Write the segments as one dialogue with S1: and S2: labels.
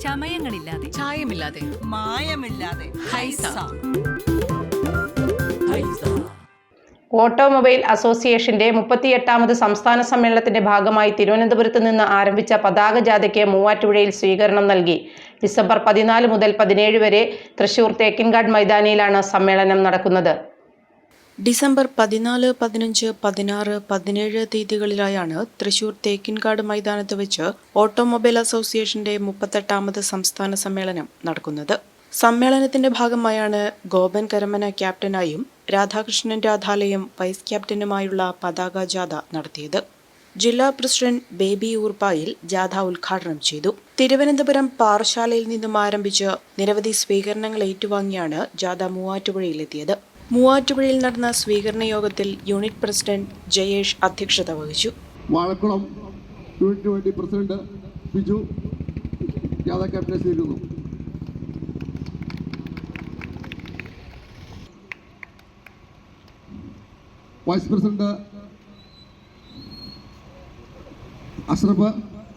S1: ചമയങ്ങളില്ലാതെ.
S2: ചായമില്ലാതെ.
S3: മായമില്ലാതെ.
S2: Haiza.
S4: Automobile അസോസിയേഷന്റെ മുപ്പത്തിയെട്ടാമത് സംസ്ഥാന സമ്മേളനത്തിന്റെ ഭാഗമായി തിരുവനന്തപുരത്ത് നിന്ന് ആരംഭിച്ച പതാക ജാഥയ്ക്ക് മൂവാറ്റുപുഴയിൽ സ്വീകരണം നൽകി. ഡിസംബർ പതിനാല് മുതൽ പതിനേഴ് വരെ തൃശൂർ തേക്കിൻകാട് മൈതാനിയിലാണ് സമ്മേളനം നടക്കുന്നത്.
S5: ഡിസംബർ പതിനാല് പതിനഞ്ച് പതിനാറ് പതിനേഴ് തീയതികളിലായാണ് തൃശൂർ തേക്കിൻകാട് മൈതാനത്ത് വെച്ച് ഓട്ടോമൊബൈൽ അസോസിയേഷന്റെ മുപ്പത്തെട്ടാമത് സംസ്ഥാന സമ്മേളനം നടക്കുന്നത്. സമ്മേളനത്തിന്റെ ഭാഗമായാണ് ഗോപൻ കരമന ക്യാപ്റ്റനായും രാധാകൃഷ്ണൻ രാധാലയം വൈസ് ക്യാപ്റ്റനുമായുള്ള പതാക ജാഥ നടത്തിയത്. ജില്ലാ പ്രസിഡന്റ് ബേബി ഊർപ്പായിൽ ജാഥ ഉദ്ഘാടനം ചെയ്തു. തിരുവനന്തപുരം പാറശാലയിൽ നിന്നും ആരംഭിച്ച് നിരവധി സ്വീകരണങ്ങൾ ഏറ്റുവാങ്ങിയാണ് ജാഥ മൂവാറ്റുപുഴയിലെത്തിയത്. മൂവാറ്റുപുഴയിൽ നടന്ന സ്വീകരണ യോഗത്തിൽ യൂണിറ്റ് പ്രസിഡന്റ് ജയേഷ് അധ്യക്ഷത വഹിച്ചു.
S6: വാഴക്കുളം യൂണിറ്റിന് വേണ്ടി പ്രസിഡന്റ് ബിജു ക്യാപ്റ്റനെ സ്വീകരിക്കുന്നു വൈസ് പ്രസിഡന്റ് അഷ്റഫ്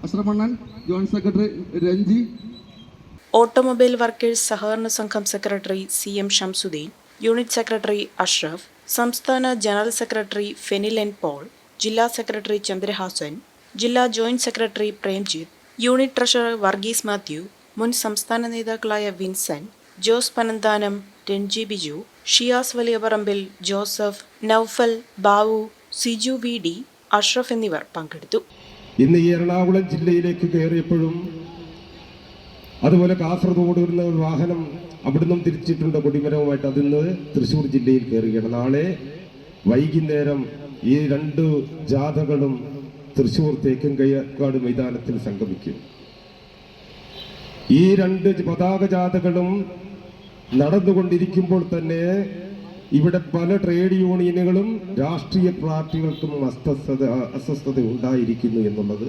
S6: അഷ്റഫ് അണ്ണൻ joint secretary Renji.
S5: Automobile workers സഹകരണ സംഘം secretary C M Shamsuddin. Unit secretary Ashraf സംസ്ഥാന general secretary Fenil N Paul ജില്ലാ സെക്രട്ടറി ചന്ദ്രഹാസൻ ജില്ലാ joint secretary Premjith unit treasurer Varghese Mathew മുൻ സംസ്ഥാന നേതാക്കളായ വിൻസൻ ജോസ് പനന്താനം രഞ്ജി ബിജു ഷിയാസ് വലിയപറമ്പിൽ ജോസഫ് നൌഫൽ ബാവു സിജു വി ഡി അഷ്റഫ് എന്നിവർ പങ്കെടുത്തു.
S7: ഇന്ന് എറണാകുളം ജില്ലയിലേക്ക് കയറിയപ്പോഴും അതുപോലെ കാസർഗോഡ് വരുന്ന ഒരു വാഹനം അവിടുന്ന് തിരിച്ചിട്ടുണ്ട് കൊടിമരവുമായിട്ട്. അതിന്ന് തൃശ്ശൂർ ജില്ലയിൽ കയറുകയാണ്. നാളെ വൈകുന്നേരം ഈ രണ്ട് ജാഥകളും തൃശ്ശൂർ കയ്യക്കാട് മൈതാനത്തിൽ സംഗമിക്കും. ഈ രണ്ട് പതാക ജാഥകളും നടന്നുകൊണ്ടിരിക്കുമ്പോൾ തന്നെ ഇവിടെ പല ട്രേഡ് യൂണിയനുകളും രാഷ്ട്രീയ പാർട്ടികൾക്കും അസ്വസ്ഥത അസ്വസ്ഥത ഉണ്ടായിരിക്കുന്നു എന്നുള്ളത്.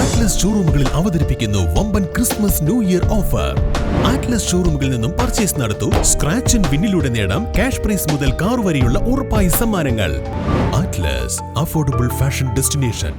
S8: ആറ്റ്ലസ് ഷോറൂമുകളിൽ അവതരിപ്പിക്കുന്നു വമ്പൻ Christmas new year offer Atlas ഷോറൂമുകളിൽ നിന്നും പർച്ചേസ് നടത്തു സ്ക്രാച്ച് ആൻഡ് വിന്നിലൂടെ നേടാം ക്യാഷ് പ്രൈസ് മുതൽ കാർ വരെയുള്ള ഉറപ്പായ സമ്മാനങ്ങൾ. Atlas affordable fashion destination